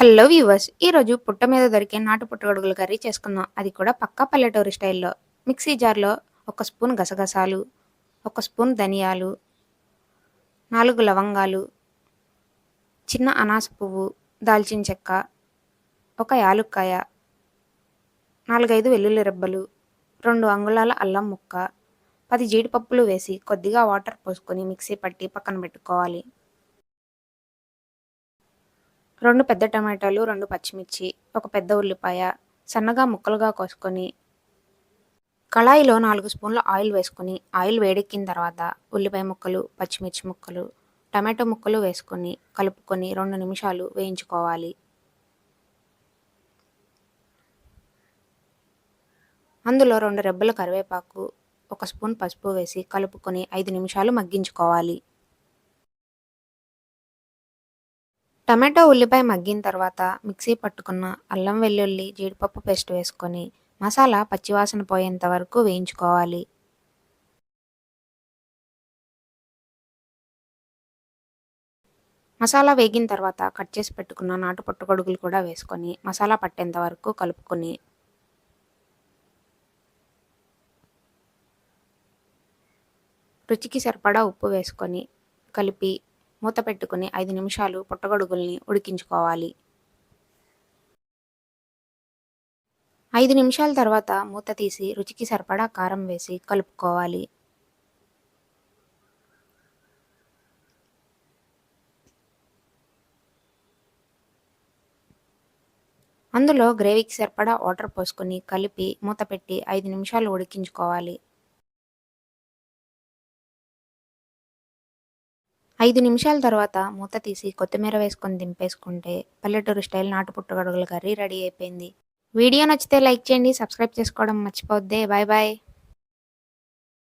Hello viewers ఈరోజు పుట్ట మీద దొరికే నాటు పుట్టగొడుగుల కర్రీ చేసుకుందాం. అది కూడా పక్కా పల్లెటూరి స్టైల్లో. మిక్సీ జార్లో ఒక స్పూన్ గసగసాలు ఒక స్పూన్ ధనియాలు నాలుగు లవంగాలు చిన్న అనాస పువ్వు దాల్చిన చెక్క ఒక యాలుక్కాయ నాలుగైదు వెల్లుల్లి రెబ్బలు రెండు అంగుళాల అల్లం ముక్క పది జీడిపప్పులు వేసి కొద్దిగా వాటర్ పోసుకొని మిక్సీ పట్టి పక్కన పెట్టుకోవాలి. రెండు పెద్ద టమాటాలు రెండు పచ్చిమిర్చి ఒక పెద్ద ఉల్లిపాయ సన్నగా ముక్కలుగా కోసుకొని కళాయిలో నాలుగు స్పూన్ల ఆయిల్ వేసుకొని ఆయిల్ వేడెక్కిన తర్వాత ఉల్లిపాయ ముక్కలు పచ్చిమిర్చి ముక్కలు టమాటో ముక్కలు వేసుకొని కలుపుకొని రెండు నిమిషాలు వేయించుకోవాలి. అందులో రెండు రెబ్బల కరివేపాకు ఒక స్పూన్ పసుపు వేసి కలుపుకొని ఐదు నిమిషాలు మగ్గించుకోవాలి. టమాటో ఉల్లిపాయ మగ్గిన తర్వాత మిక్సీ పట్టుకున్న అల్లం వెల్లుల్లి జీడిపప్పు పేస్ట్ వేసుకొని మసాలా పచ్చివాసన పోయేంత వరకు వేయించుకోవాలి. మసాలా వేగిన తర్వాత కట్ చేసి పెట్టుకున్న నాటు పుట్టగొడుగులు కూడా వేసుకొని మసాలా పట్టేంత వరకు కలుపుకొని రుచికి సరిపడా ఉప్పు వేసుకొని కలిపి మూత పెట్టుకుని ఐదు నిమిషాలు పుట్టగొడుగుల్ని ఉడికించుకోవాలి. ఐదు నిమిషాల తర్వాత మూత తీసి రుచికి సరిపడా కారం వేసి కలుపుకోవాలి. అందులో గ్రేవీకి సరిపడా వాటర్ పోసుకొని కలిపి మూత పెట్టి ఐదు నిమిషాలు ఉడికించుకోవాలి. ఐదు నిమిషాల తర్వాత మూత తీసి కొత్తిమీర వేసుకొని దింపేసుకుంటే పల్లెటూరు స్టైల్ నాటు పుట్టగొడుగుల కర్రీ రెడీ అయిపోయింది. వీడియో నచ్చితే లైక్ చేయండి సబ్స్క్రైబ్ చేసుకోవడం మర్చిపోద్దే బాయ్ బాయ్.